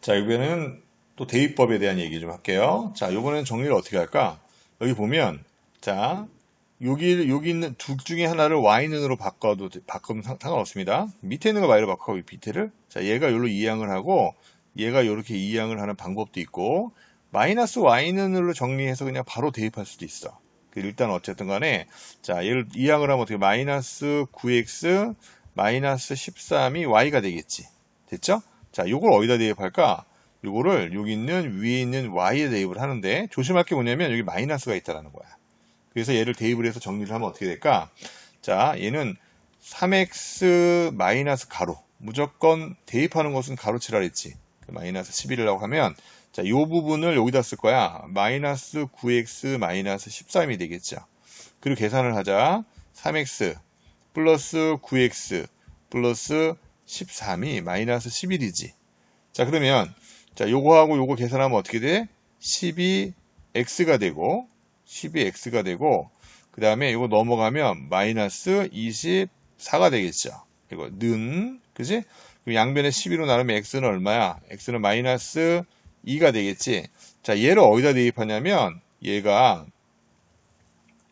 자, 이번에는 또 대입법에 대한 얘기 좀 할게요. 자, 이번에는 정리를 어떻게 할까? 여기 보면, 자, 여기, 여기 있는 둘 중에 하나를 y는으로 바꿔도, 바꾸면 상- 상관없습니다. 밑에 있는 거 y로 바꾸고 밑에를. 자, 얘가 여기로 이항을 하고, 얘가 이렇게 이항을 하는 방법도 있고, 마이너스 y는으로 정리해서 그냥 바로 대입할 수도 있어. 그 일단 어쨌든 간에, 자, 얘를 이항을 하면 어떻게, 마이너스 9x, 마이너스 13이 y가 되겠지. 됐죠? 자, 요걸 어디다 대입할까? 요거를 여기 있는 위에 있는 y에 대입을 하는데 조심할 게 뭐냐면 여기 마이너스가 있다라는 거야. 그래서 얘를 대입을 해서 정리를 하면 어떻게 될까? 자, 얘는 3x 마이너스 가로. 무조건 대입하는 것은 가로치라 그랬지. 그 마이너스 11이라고 하면 자, 요 부분을 여기다 쓸 거야. 마이너스 9x 마이너스 13이 되겠죠. 그리고 계산을 하자. 3x 플러스 9x 플러스 13이 마이너스 11이지. 자, 그러면, 자, 요거하고 요거 계산하면 어떻게 돼? 12x가 되고, 12x가 되고, 그 다음에 요거 넘어가면 마이너스 24가 되겠죠. 이거, 는, 그지? 양변에 12로 나누면 x는 얼마야? x는 마이너스 2가 되겠지. 자, 얘를 어디다 대입하냐면, 얘가,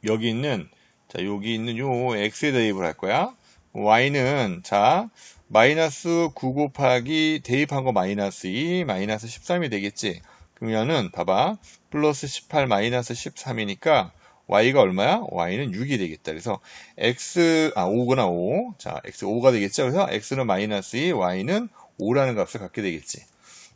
여기 있는, 자, 여기 있는 요 x에 대입을 할 거야. y는, 자, 마이너스 9 곱하기 대입한 거 마이너스 2, 마이너스 13이 되겠지. 그러면은, 봐봐. 플러스 18 마이너스 13이니까, y가 얼마야? y는 6이 되겠다. 그래서, x, 아, 5구나, 5. 자, x 5가 되겠죠. 그래서, x는 마이너스 2, y는 5라는 값을 갖게 되겠지.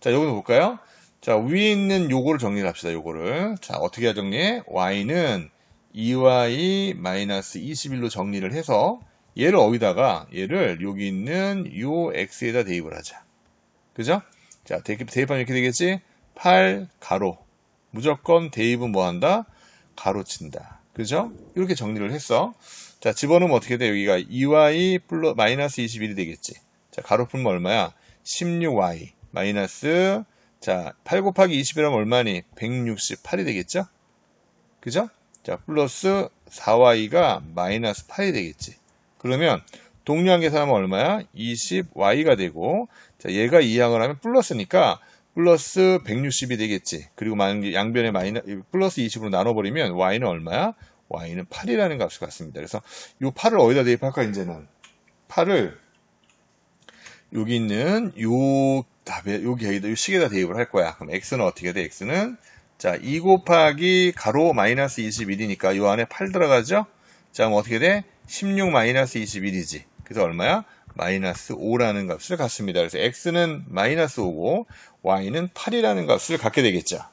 자, 여기서 볼까요? 자, 위에 있는 요거를 정리를 합시다, 요거를. 자, 어떻게 정리해? y는 2y 마이너스 21로 정리를 해서, 얘를 어디다가 얘를 여기 있는 요 x에다 대입을 하자. 그죠? 자, 대입, 대입하면 이렇게 되겠지? 8 가로. 무조건 대입은 뭐 한다? 가로 친다. 그죠? 이렇게 정리를 했어. 자, 집어넣으면 어떻게 돼? 여기가 2y 플러 마이너스 21이 되겠지. 자, 가로 풀면 얼마야? 16y 마이너스 자, 8 곱하기 20이라면 얼마니? 168이 되겠죠? 그죠? 자, 플러스 4y가 마이너스 8이 되겠지. 그러면 동류한 계산하면 얼마야? 20y가 되고 자 얘가 이항을 하면 플러스니까 플러스 160이 되겠지. 그리고 만약 양변에 마이너 플러스 20으로 나눠버리면 y는 얼마야? y는 8이라는 값을 갖습니다. 그래서 이 8을 어디다 대입할까 이제는 8을 여기 있는 요 답에 여기 요 식에다 대입을 할 거야. 그럼 x는 어떻게 돼? x는 자, 2 곱하기 가로 마이너스 21이니까 요 안에 8 들어가죠? 자, 그럼 어떻게 돼? 16 마이너스 21이지. 그래서 얼마야? 마이너스 5라는 값을 갖습니다. 그래서 x는 마이너스 5고 y는 8이라는 값을 갖게 되겠죠.